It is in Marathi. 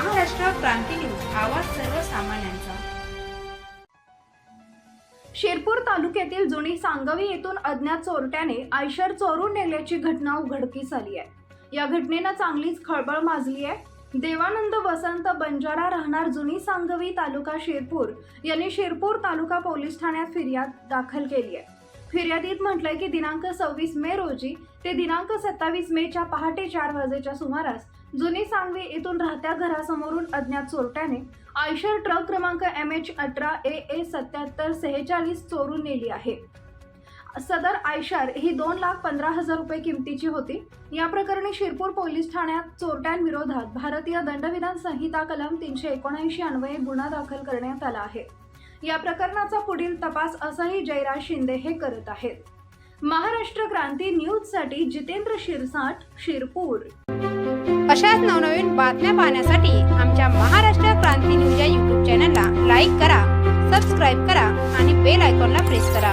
क्रांती न्यूज आवाज सर्वसामान्यांचा. शिरपूर तालुक्यातील जुनी सांगवी येथून अज्ञात चोरट्याने आयशर चोरून नेल्याची घटना उघडकीस आली आहे. या घटनेनं चांगलीच खळबळ माजली आहे. देवानंद वसंत बंजारा राहणार जुनी सांगवी तालुका शिरपूर यांनी शिरपूर तालुका पोलीस ठाण्यात फिर्याद दाखल केली आहे. फिर्यादीत म्हटलंय की दिनांक सव्वीस मे रोजी ते दिनांक सत्तावीस मेच्या पहाटे चार वाजेच्या सुमारास जुनी सांगवी येथून राहत्या घरासमोरून अज्ञात चोरट्याने आयशर ट्रक क्रमांक एम एच अठरा ए ए सत्याहत्तर सेहेचाळीस चोरून नेली आहे. सदर आयशर ही दोन लाख पंधरा हजार रुपये किमतीची होती. या प्रकरणी शिरपूर पोलीस ठाण्यात चोरट्यांविरोधात भारतीय दंडविधान संहिता कलम तीनशे एकोणऐंशी अन्वये गुन्हा दाखल करण्यात आला आहे. या प्रकरणाचा पुढील तपास असंही जयराज शिंदे हे करत आहेत. महाराष्ट्र क्रांती न्यूजसाठी जितेंद्र शिरसाट शिरपूर. अशाच नवनवीन बातम्या पाहण्यासाठी आमच्या महाराष्ट्र क्रांती न्यूज या यूट्यूब चॅनलला लाईक करा सबस्क्राईब करा आणि बेल आयकॉनला प्रेस करा.